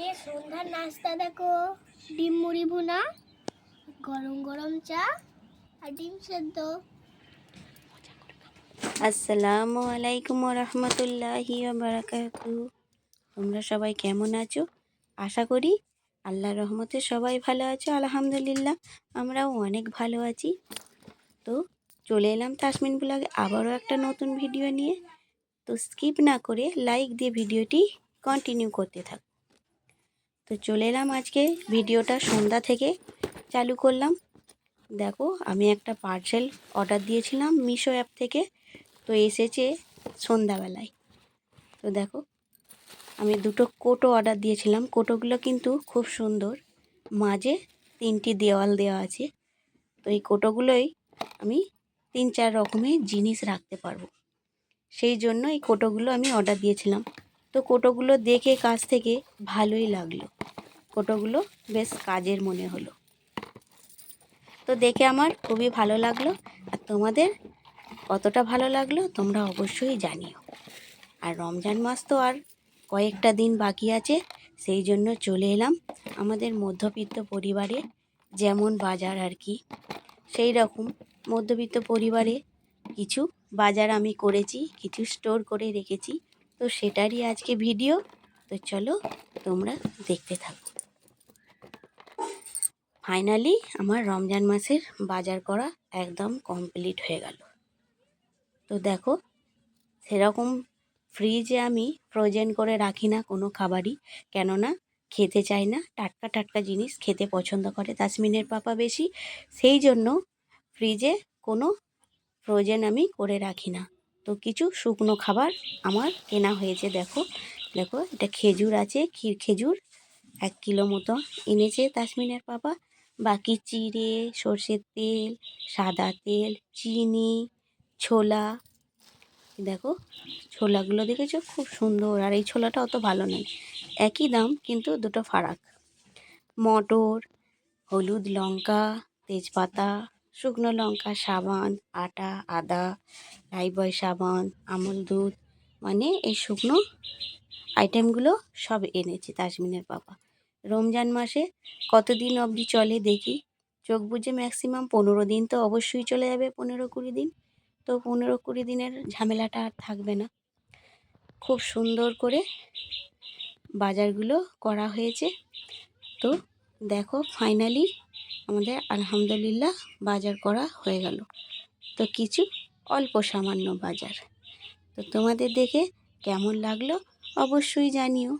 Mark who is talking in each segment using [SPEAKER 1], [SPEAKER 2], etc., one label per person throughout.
[SPEAKER 1] আজকে সন্ধ্যার নাস্তা দেখো। ডিম মুড়ি ভুনা, গরম গরম চা আর ডিম সেদ্ধ।
[SPEAKER 2] আসসালামু আলাইকুম রহমতুল্লাহি তোমরা সবাই কেমন আছো? আশা করি আল্লাহর রহমতে সবাই ভালো আছো, আলহামদুলিল্লাহ আমরাও অনেক ভালো আছি। তো চলে এলাম তাসমিন ব্লগে আবারও একটা নতুন ভিডিও নিয়ে। তো স্কিপ না করে লাইক দিয়ে ভিডিওটি কন্টিনিউ করতে থাক। তো চলে এলাম আজকে ভিডিওটা সন্ধ্যা থেকে চালু করলাম। দেখো, আমি একটা পার্সেল অর্ডার দিয়েছিলাম মিশো অ্যাপ থেকে, তো এসেছে সন্ধ্যাবেলায়। তো দেখো, আমি দুটো কোটো অর্ডার দিয়েছিলাম। কোটোগুলো কিন্তু খুব সুন্দর। মাঝে তিনটি দেওয়াল দেওয়া আছে। তো এই কোটোগুলোই আমি তিন চার রকমের জিনিস রাখতে পারব। সেই জন্য এই কোটোগুলো আমি অর্ডার দিয়েছিলাম। তো কোটোগুলো দেখে কাছ থেকে ভালোই লাগল। কোটোগুলো বেশ কাজের মনে হলো। তো দেখে আমার খুবই ভালো লাগল। আর তোমাদের কতটা ভালো লাগল তোমরা অবশ্যই জানিও। আর রমজান মাস তো আর কয়েকটা দিন বাকি আছে, সেই জন্য চলে এলাম আমাদের মধ্যবিত্ত পরিবারে। যেমন বাজার আর কি। সেই রকম মধ্যবিত্ত পরিবারে কিছু বাজার আমি করেছি, কিছু স্টোর করে রেখেছি। তো সেটারই আজকে ভিডিও। তো চলো তোমরা দেখতে থাকো। ফাইনালি আমার রমজান মাসের বাজার করা একদম কমপ্লিট হয়ে গেল। তো দেখো, সেরকম ফ্রিজে আমি ফ্রোজেন করে রাখি না কোনো খাবারই। কেননা খেতে চাই না, টাটকা টাটকা জিনিস খেতে পছন্দ করে তাসমিনের পাপা বেশি। সেই জন্য ফ্রিজে কোনো ফ্রোজেন আমি করে রাখি না। তো কিছু শুকনো খাবার আমার কেনা হয়েছে, দেখো। দেখো, এটা খেজুর আছে, ক্ষীর খেজুর, এক কিলো মতো এনেছে তাসমিনের পাপা। বাকি চিড়ে, সর্ষের তেল, সাদা তেল, চিনি, ছোলা। দেখো, ছোলাগুলো দেখেছ? খুব সুন্দর, আর এই ছোলাটা অত ভালো নয়। একই দাম, কিন্তু দুটো ফারাক। মটর, হলুদ লঙ্কা, তেজপাতা শুকনো লঙ্কা, সাবান, আটা, আদা লাইবয় সাবান, আমল দুধ মানে এই শুকনো আইটেমগুলো সব এনেছে তাজমিনের বাবা। রমজান মাসে কতদিন অবধি চলে দেখি? চোখ বুঝে ম্যাক্সিমাম পনেরো দিন তো অবশ্যই চলে যাবে পনেরো কুড়ি দিন। তো পনেরো কুড়ি দিনের ঝামেলাটা আর থাকবে না। খুব সুন্দর করে বাজারগুলো করা হয়েছে। তো দেখো ফাইনালি আমাদের আলহামদুলিল্লাহ বাজার করা হয়ে গেল। তো কিছু অল্প সামান্য বাজার। তো তোমাদের দেখে কেমন লাগল অবশ্যই জানিও।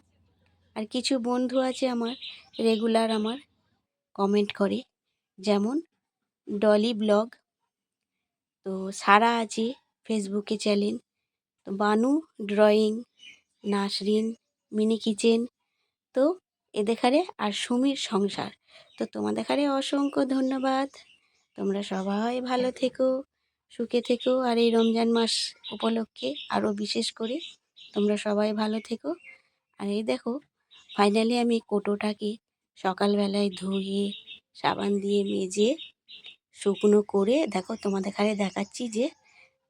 [SPEAKER 2] আর কিছু বন্ধু আছে আমার, রেগুলার আমার কমেন্ট করে। যেমন ডলি ব্লগ। তো সারা আছে ফেসবুকে চ্যানেল তো Banu drawing Nasrin, mini kitchen তো এদের খারে আর সুমির সংসার। তো তোমাদের খারে অসংখ্য ধন্যবাদ। তোমরা সবাই ভালো থেকো, সুখে থেকো, আর এই রমজান মাস উপলক্ষে আরও বিশেষ করে তোমরা সবাই ভালো থেকো। আর এই দেখো ফাইনালি আমি কোটোটাকে সকালবেলায় ধুয়ে, সাবান দিয়ে মেজে, শুকনো করে দেখো তোমাদের খালে দেখাচ্ছি যে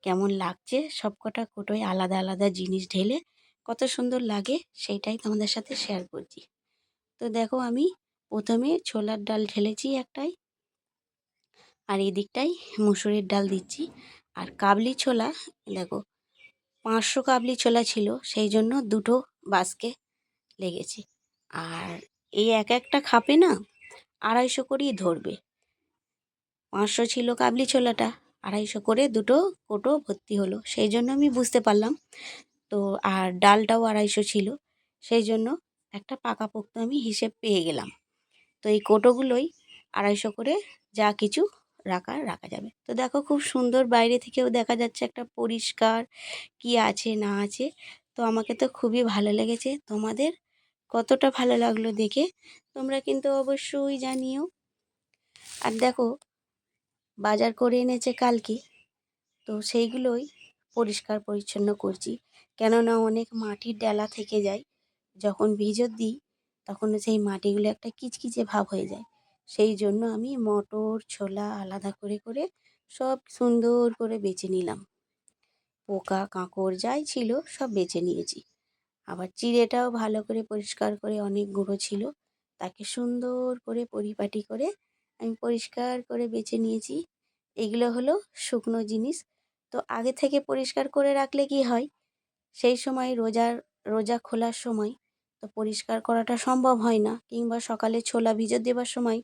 [SPEAKER 2] কেমন লাগছে। সব কটা কোটোয় আলাদা আলাদা জিনিস ঢেলে কত সুন্দর লাগে, সেইটাই তোমাদের সাথে শেয়ার করছি। তো দেখো আমি প্রথমে ছোলার ডাল ঢেলেছি একটাই আর এই দিকটাই মুসুরির ডাল দিচ্ছি। আর কাবলি ছোলা, দেখো, পাঁচশো কাবলি ছোলা ছিল, সেই জন্য দুটো বাসকে লেগেছে। আর এই এক একটা খাপে না, আড়াইশো করেই ধরবে। পাঁচশো ছিল কাবলি ছোলাটা, আড়াইশো করে দুটো কোটো ভর্তি হলো, সেই জন্য আমি বুঝতে পারলাম। তো আর ডালটাও আড়াইশো ছিল, সেই জন্য একটা পাকাপোক্ত আমি হিসেব পেয়ে গেলাম। তো এই কোটোগুলোই আড়াইশো করে যা কিছু রাখা রাখা যাবে। তো দেখো খুব সুন্দর বাইরে থেকেও দেখা যাচ্ছে একটা পরিষ্কার কি আছে, না আছে। তো আমাকে তো খুবই ভালো লেগেছে। তোমাদের কতটা ভালো লাগল দেখে তোমরা কিন্তু অবশ্যই জানিও। আর দেখো, বাজার করে এনেছে কালকে। তো সেইগুলোই পরিষ্কার পরিচ্ছন্ন করছি। কেননা অনেক মাটির ডেলা থেকে যায়। যখন ভিজত দিই তখন সেই মাটিগুলো একটা কিচকিচে ভাব হয়ে যায়। সেই জন্য আমি মটর, ছোলা আলাদা করে করে সব সুন্দর করে বেছে নিলাম। পোকা, কাঁকড় যাই ছিল সব বেছে নিয়েছি। আবার চিড়েটাও ভালো করে পরিষ্কার করে অনেক গুঁড়ো ছিল, তাকে সুন্দর করে পরিপাটি করে আমি পরিষ্কার করে বেছে নিয়েছি। এগুলো হলো শুকনো জিনিস। তো আগে থেকে পরিষ্কার করে রাখলে কি হয়? সেই সময় রোজার, রোজা খোলার সময় তো পরিষ্কার করাটা সম্ভব হয় না কিংবা সকালে ছোলা ভিজে দেবার সময়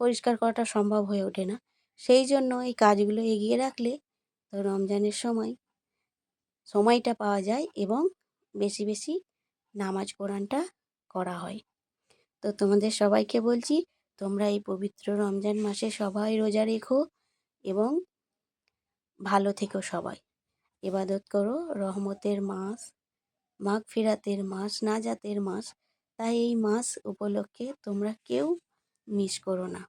[SPEAKER 2] পরিষ্কার করাটা সম্ভব হয়ে ওঠে না। সেই জন্য এই কাজগুলো এগিয়ে রাখলে তো রমজানের সময় সময়টা পাওয়া যায় এবং বেশি বেশি নামাজ কোরআনটা করা হয়। তো তোমাদের সবাইকে বলছি, তোমরা এই পবিত্র রমজান মাসে সবাই রোজা রেখো এবং ভালো থেকো সবাই। ইবাদত করো, রহমতের মাস মাঘ ফিরাতের মাস নাজাতের মাস, তাই এই মাস উপলক্ষে তোমরা কেউ মিস করো না।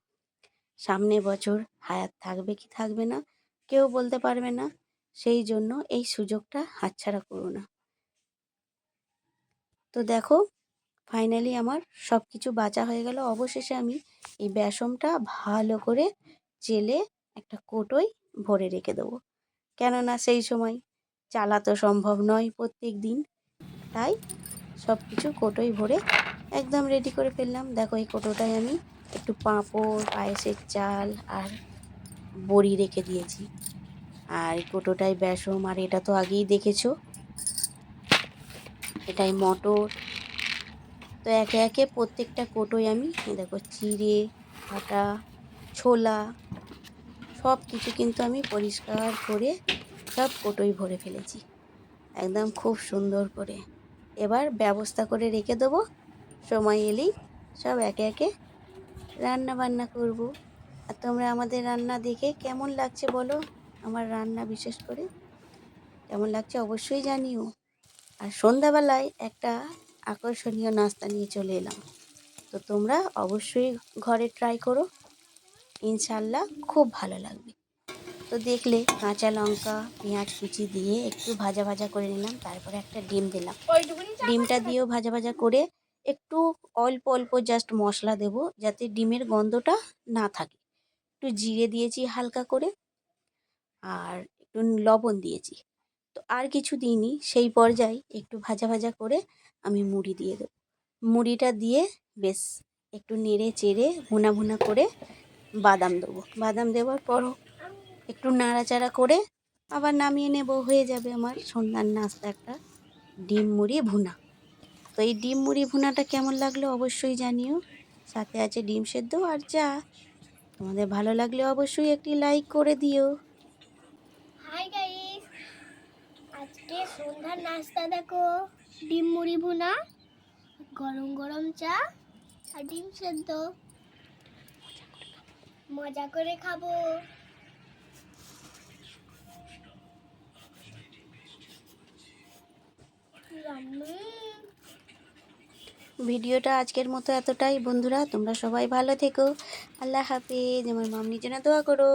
[SPEAKER 2] সামনে বছর হায়াত থাকবে কি থাকবে না, কেউ বলতে পারবে না, সেই জন্য এই সুযোগটা হাতছাড়া করো না। তো দেখো, ফাইনালি আমার সব কিছু বাঁচা হয়ে গেল। অবশেষে আমি এই বেসমটা ভালো করে চেলে একটা কোটোয় ভরে রেখে দেবো। কেননা সেই সময় চালা তো সম্ভব নয় প্রত্যেক দিন তাই সব কিছু কোটোয় ভরে একদম রেডি করে ফেললাম। দেখো এই কোটোটায় আমি একটু পাঁপড়, পায়েসের চাল আর বড়ি রেখে দিয়েছি। আর কোটোটায় বেসম আর এটা তো আগেই দেখেছ। এটাই মটর। তো একে একে প্রত্যেকটা কোটোয় আমি দেখো চিড়ে, আটা, ছোলা সব কিছু কিন্তু আমি পরিষ্কার করে সব কোটোয় ভরে ফেলেছি। একদম খুব সুন্দর করে। এবার ব্যবস্থা করে রেখে দেবো। সময় এলেই সব একে একে রান্না বান্না করব। আর তোমরা আমাদের রান্না দেখে কেমন লাগছে বলো? আমার রান্না বিশেষ করে কেমন লাগছে অবশ্যই জানিও। আর সন্ধ্যাবেলায় একটা আকর্ষণীয় নাস্তা নিয়ে চলে এলাম। তো তোমরা অবশ্যই ঘরে ট্রাই করো। ইনশাল্লাহ খুব ভালো লাগবে। তো দেখলে কাঁচা লঙ্কা পেঁয়াজ কুচি দিয়ে একটু ভাজা ভাজা করে নিলাম তারপরে একটা ডিম দিলাম। ডিমটা দিয়েও ভাজা ভাজা করে একটু অল্প অল্প জাস্ট মশলা দেব যাতে ডিমের গন্ধটা না থাকে। একটু জিরে দিয়েছি হালকা করে আর একটু লবণ দিয়েছি। তো আর কিছু দিইনি সেই পর্যায়ে একটু ভাজা ভাজা করে আমি মুড়ি দিয়ে দেবো। মুড়িটা দিয়ে বেশ একটু নেড়ে চেড়ে ভুনা ভুনা করে বাদাম দেবো। বাদাম দেওয়ার পরও একটু নাড়াচাড়া করে আবার নামিয়ে নেব, হয়ে যাবে আমার সন্ধ্যার নাস্তা, একটা ডিম মুড়ি ভুনা। তো এই ডিম মুড়ি ভুনাটা কেমন লাগল অবশ্যই জানিও। সাথে আছে ডিম সেদ্ধ আর চা। তোমাদের ভালো লাগলে অবশ্যই একটি লাইক করে দিও।
[SPEAKER 1] হাই গাইস আজকে সন্ধ্যার নাস্তা দেখো। ডিম মুড়ি ভুনা, গরম গরম চা আর ডিম সেদ্ধ। মজা করে খাব।
[SPEAKER 2] ভিডিওটা আজকের মতো এতটাই। বন্ধুরা, তোমরা সবাই ভালো থেকো। আল্লাহ হাফিজ। আমার মামনির জন্য দোয়া করো।